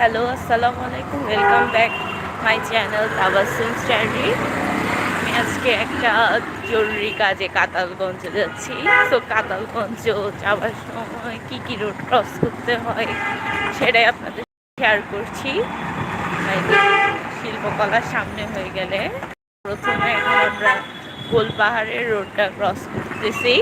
Hello আসসালামু আলাইকুম welcome back my channel Tabassum study আমি আজকে একটা জরুরি কাজে কাতালগঞ্জ যাচ্ছি। তো কাতালগঞ্জ যাওয়ার সময় কী কী রোড ক্রস করতে হয় সেটাই আপনাদের শেয়ার করছি। শিল্পকলার সামনে হয়ে গেলে প্রথমে এখন আমরা গোলপাহাড়ের রোডটা ক্রস করতেছি।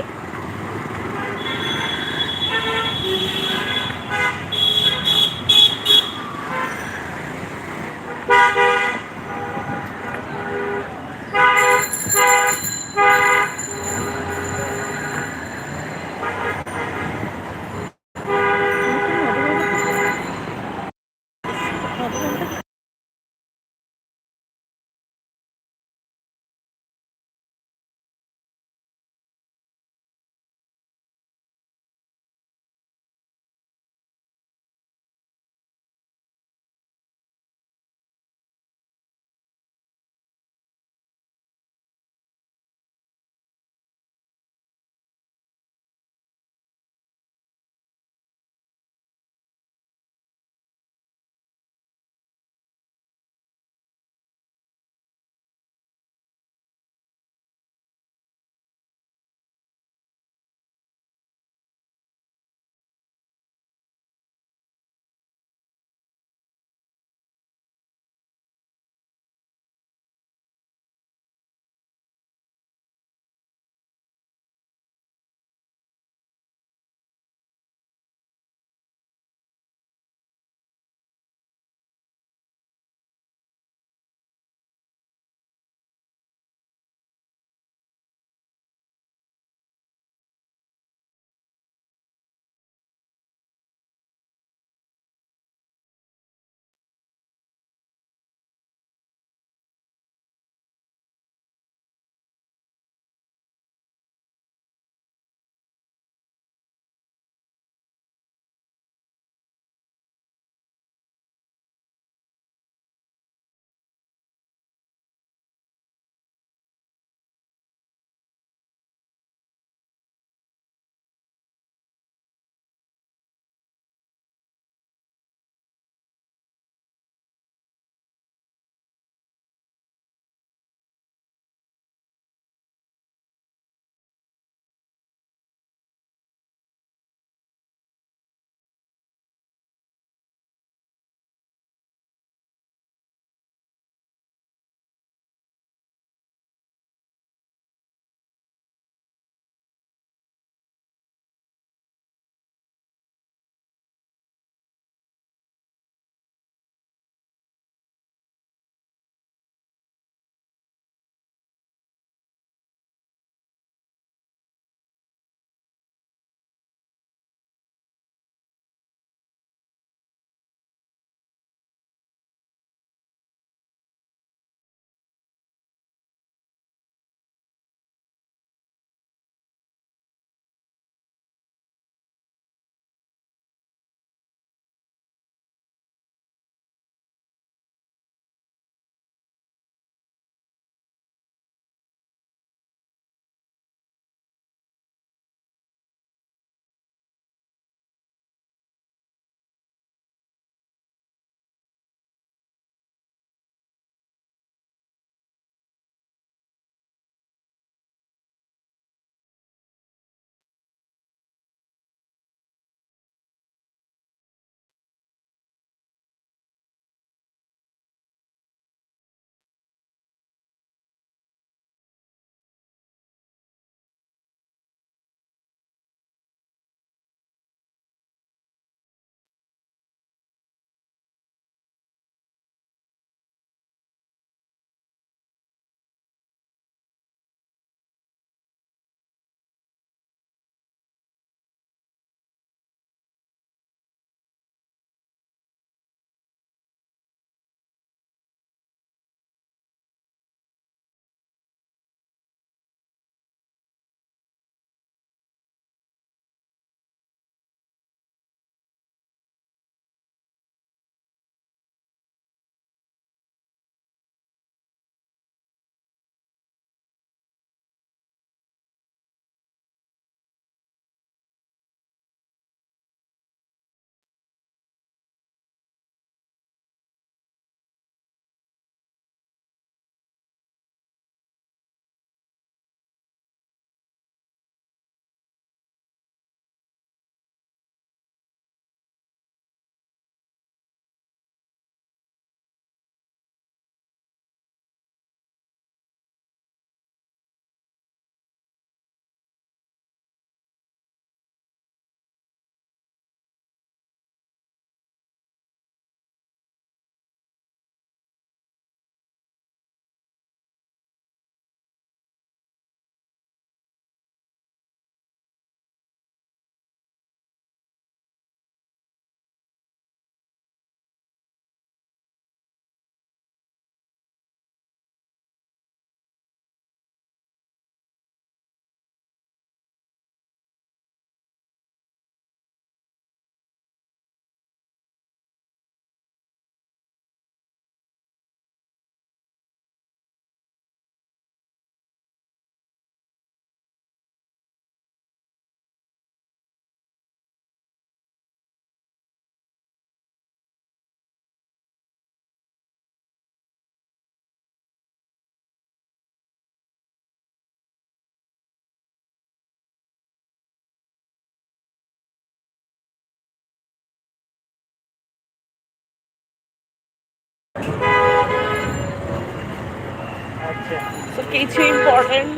তো কিছু ইম্পর্টেন্ট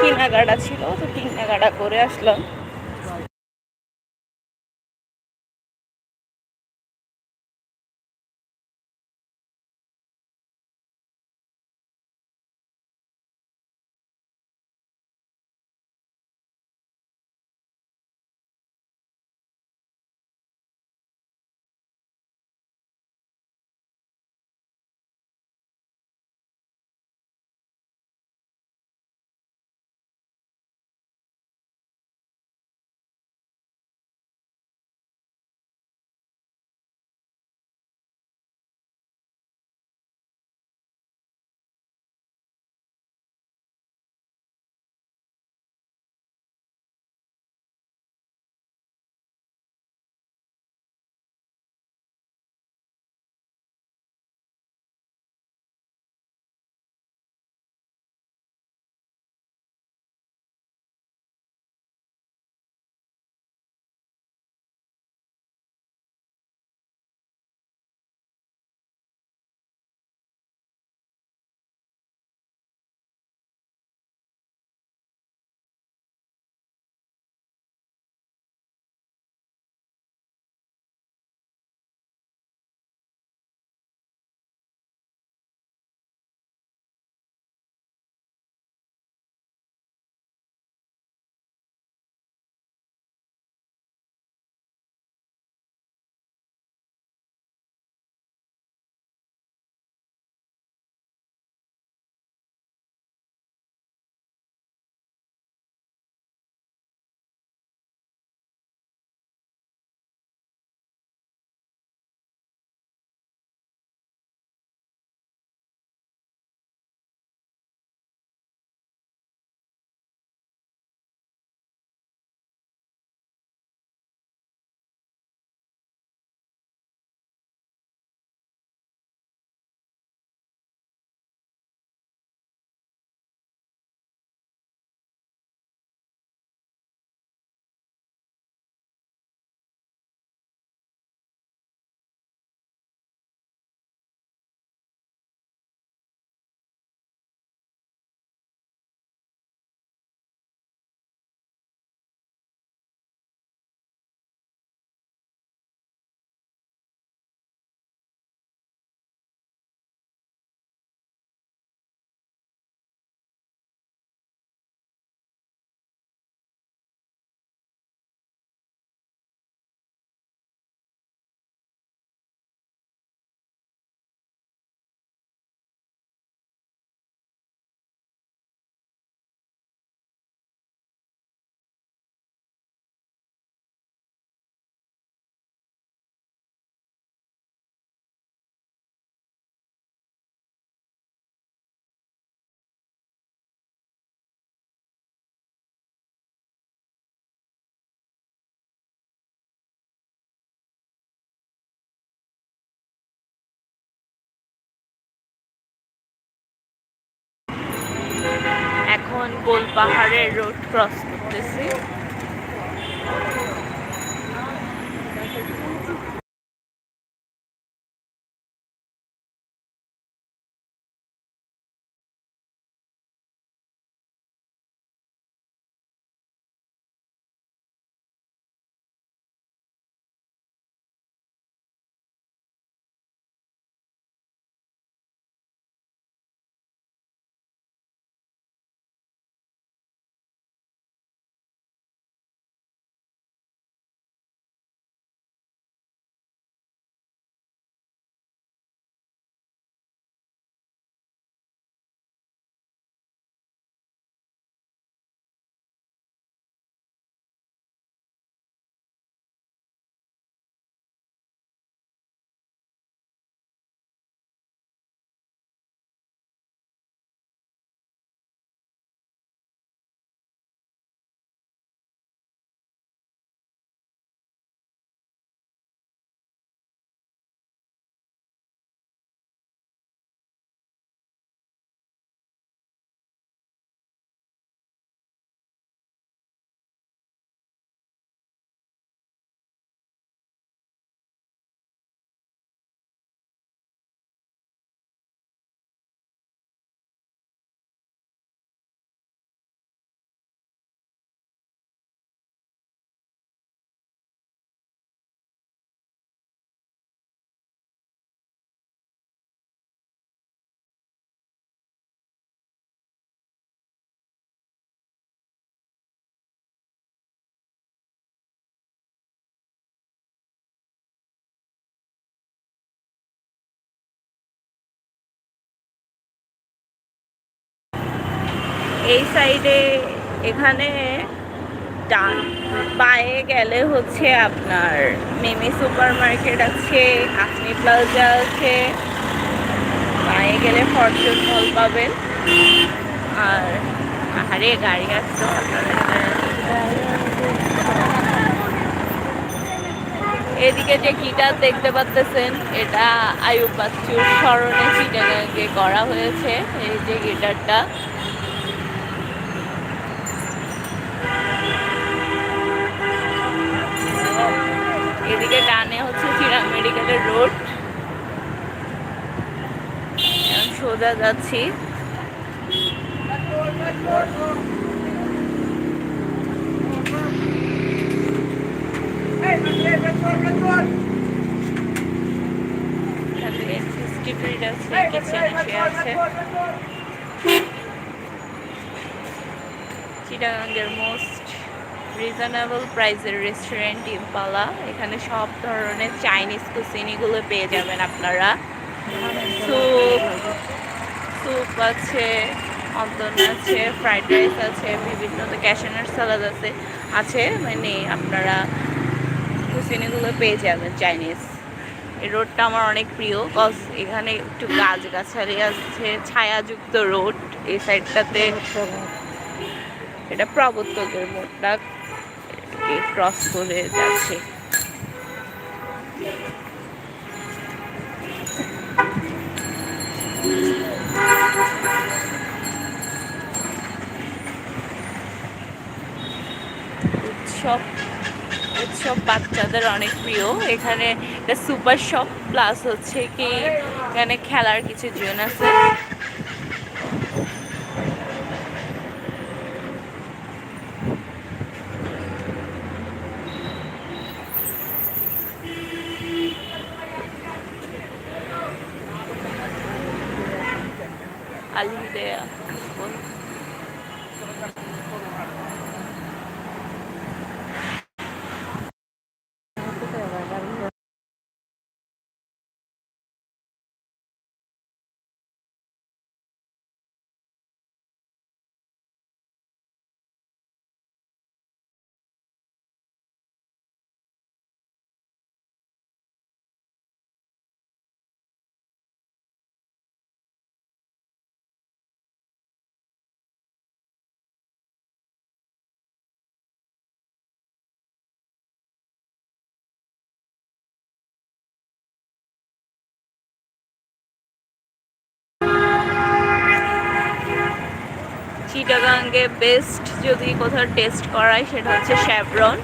কিনাগাড়া ছিল তো কিনাগাড়া করে আসলাম। এখন গোল পাহাড়ের রোড ক্রস করতেছি। এই সাইডে এখানে ডান পায়ে গেলে হচ্ছে আপনার মিমি সুপার মার্কেট আছে, কাশ্মীর প্লাজা আছে। পায়ে গেলে ফরচুন মল পাবেন। আর আরে গাড়ি আসতো এদিকে যে গিটার দেখতে পাচ্তেছেন, এটা আয়ুব বাচ্চুর স্মরণে চিটাগাঙ্গে করা হয়েছে। এই যে গিটারটা এদিকে ডানে হচ্ছে চিরাং মেডিকেলের রোড এখন সোজা যাচ্ছি। চিটাগাঙ্গের মোস্ট রিজনেবল প্রাইসের রেস্টুরেন্ট ইম্পালা এখানে সব ধরনের চাইনিজ কুসিনিগুলো পেয়ে যাবেন আপনারা। স্যুপ আছে অন্তন আছে ফ্রাইড রাইস আছে, বিভিন্ন তো ক্যাশনার সালাদ আছে আছে মানে আপনারা কুসিনিগুলো পেয়ে যাবেন চাইনিজ এই রোডটা আমার অনেক প্রিয় কজ এখানে একটু গাছ গাছালি আছে, ছায়াযুক্ত রোড, এই সাইডটাতে এটা প্রবর্তকের মোড়টা ক্রস করে যাচ্ছে। উৎসব উৎসব বাচ্চাদের অনেক প্রিয়। এখানে সুপার শপ প্লাস হচ্ছে কি, এখানে খেলার কিছু জোন আছে। চিটাগাঙ্গে বেস্ট যদি কোথাও টেস্ট করায় সেটা হচ্ছে শ্যাব্রন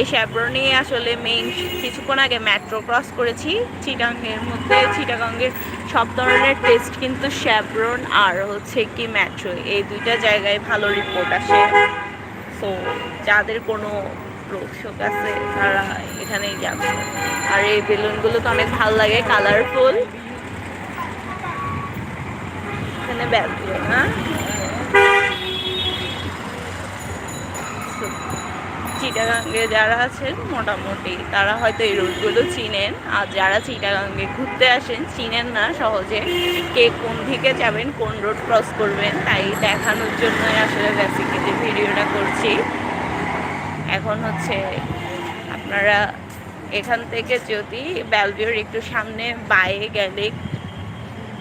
এই শ্যাব্রনে আসলে মেইন কিছুক্ষণ আগে মেট্রো ক্রস করেছি। চিটাগাঙ্গের মধ্যে চিটাগাঙ্গের সব ধরনের টেস্ট কিন্তু শ্যাব্রন আর হচ্ছে কি মেট্রো এই দুইটা জায়গায় ভালো রিপোর্ট আসে। সো যাদের কোনো রোগশোক আছে, তারা এখানেই যাবে। আর এই বেলুনগুলো তো অনেক ভালো লাগে কালারফুল এখানে ব্যাগগুলো না চিটাগাঙ্গে যারা আছেন, মোটামুটি তারা হয়তো এই রুটগুলো চিনেন। আর যারা চিটাগাঙ্গে ঘুরতে আসেন, চিনেন না সহজে কে কোন দিকে যাবেন, কোন রোড ক্রস করবেন, তাই দেখানোর জন্যই আসলে বেসিক্যালি ভিডিওটা করছি। এখন হচ্ছে আপনারা এখান থেকে যদি ব্যালভিওর একটু সামনে বাইরে গেলে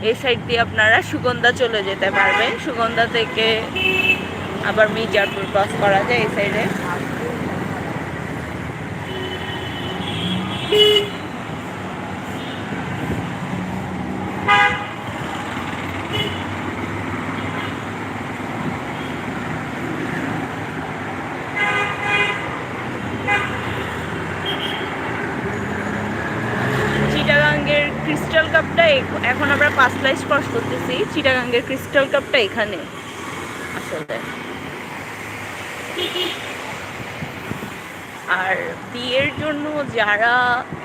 এই সাইড দিয়ে আপনারা সুগন্ধা চলে যেতে পারবেন। সুগন্ধা থেকে আবার মির্জারপুর ক্রস করা যায় এই সাইডে চিটাগাঙ্গের ক্রিস্টাল কাপটা এখন আমরা পাঁচ লাইস ক্রস করতেছি। চিটাগাঙ্গের ক্রিস্টাল কাপটা এখানে। আসলে। আর বিয়ের জন্য যারা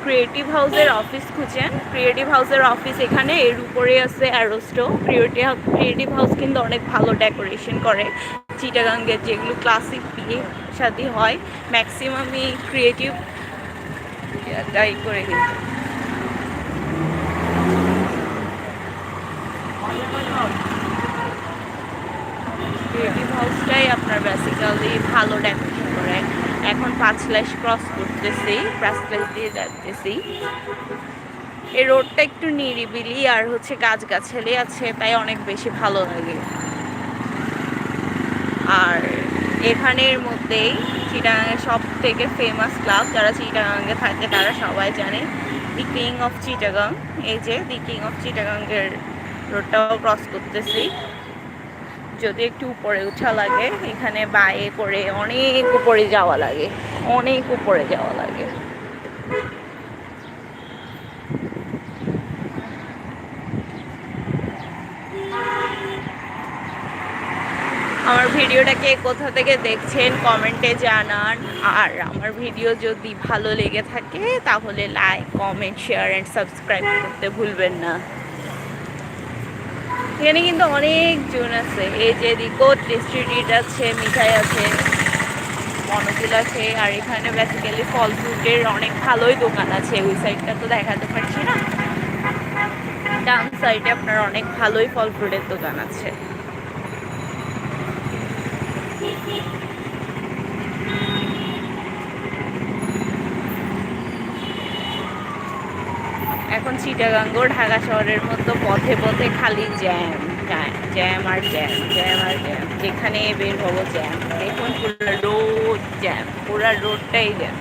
ক্রিয়েটিভ হাউসের অফিস খুঁজেন ক্রিয়েটিভ হাউসের অফিস এখানে, এর উপরে আছে অ্যারোস্টো ক্রিয়েটিভ ক্রিয়েটিভ হাউস কিন্তু অনেক ভালো ডেকোরেশন করে। চিটাগাঙ্গের যেগুলো ক্লাসিক বিয়ে শাদি হয় ম্যাক্সিমামই ক্রিয়েটিভ তাই করে কিন্তু ক্রিয়েটিভ আপনার বেসিক্যালি ভালো ডেকোরেশন করে। এখন পাঁচ লাইশ ক্রস করতেছি, পাঁচ লাইশ দিয়ে যাচ্তেছি। এই রোডটা একটু নিরিবিলি আর হচ্ছে গাছগাছালি আছে, তাই অনেক বেশি ভালো লাগে। আর এখানের মধ্যেই চিটাগাঙের সব থেকে ফেমাস ক্লাব যারা চিটাগাঙ্গে থাকে তারা সবাই জানে দি কিং অফ চিটাগাং এই যে দি কিং অফ চিটাগাঙ্গের রোডটাও ক্রস করতেছি। যদি একটু উপরে উঠা লাগে, এখানে বায়ে করে অনেক উপরে যাওয়া লাগে, অনেক উপরে যাওয়া লাগে। আমার ভিডিওটাকে কোথা থেকে দেখছেন কমেন্টে জানান। আর আমার ভিডিও যদি ভালো লেগে থাকে, তাহলে like, comment, share and subscribe করতে ভুলবেন না। এখানে কিন্তু অনেক জন আছে। এই যে দিকো স্ট্রিট আছে, মিঠাই আছে মনোজিল আছে, আর এখানে বেসিক্যালি ফল ফ্রুটের অনেক ভালোই দোকান আছে। ওই সাইডটা তো দেখাতে পারছি না। ডান সাইডে আপনার অনেক ভালোই ফল ফ্রুটের দোকান আছে। এখন চিটাগাঙ্গ ঢাকা শহরের মতো পথে পথে খালি জ্যাম জ্যাম আর জ্যাম জ্যাম আর জ্যাম। যেখানে বের হব জ্যাম। দেখুন পুরো রোড জ্যাম, পুরো রোডটাই জ্যাম।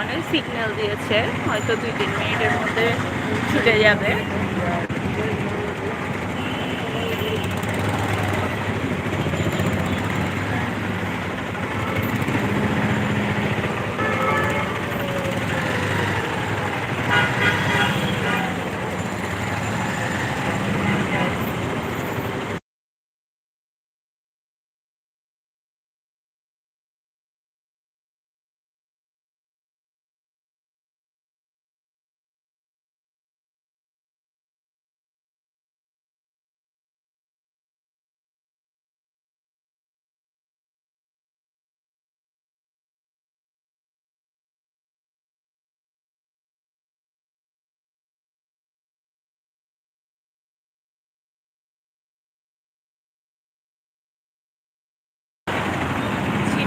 অনেক সিগন্যাল দিয়েছে, হয়তো দুই তিন মিনিটের মধ্যে ছুটে যাবে।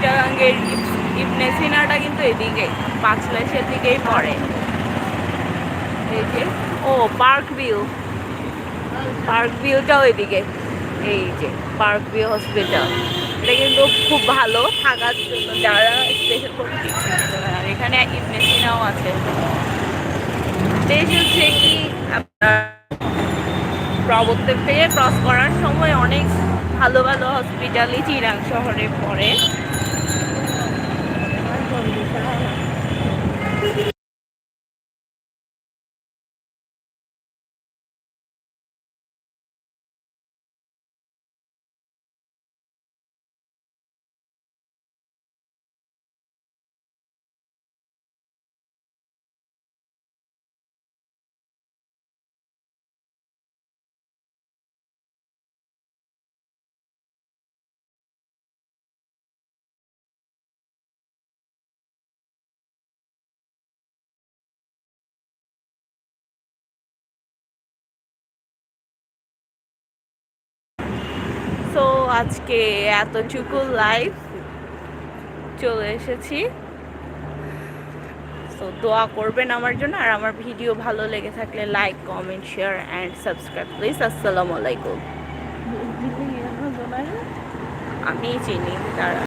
চিটাগাঙ্গের ইবনে সিনাটা কিন্তু এদিকে পাঁচলাইশের দিকেই পড়ে। এই যে, ও পার্ক ভিউ পার্ক ভিউটাও এদিকে। এই যে পার্ক ভিউ হসপিটাল। এটা কিন্তু খুব ভালো, থাকার জন্য যারা স্পেশাল আর এখানে ইবনে সিনাও আছে। দেশ হচ্ছে কি আপনার প্রবর্তক থেকে ক্রস করার সময় অনেক ভালো ভালো হসপিটালই চিরাং শহরে পড়ে সো আজকে এতটুকু লাইভ চলে এসেছি। তো দোয়া করবেন আমার জন্য, আর আমার ভিডিও ভালো লেগে থাকলে like comment share and subscribe please আসসালামু আলাইকুম। আমি চিনি তারা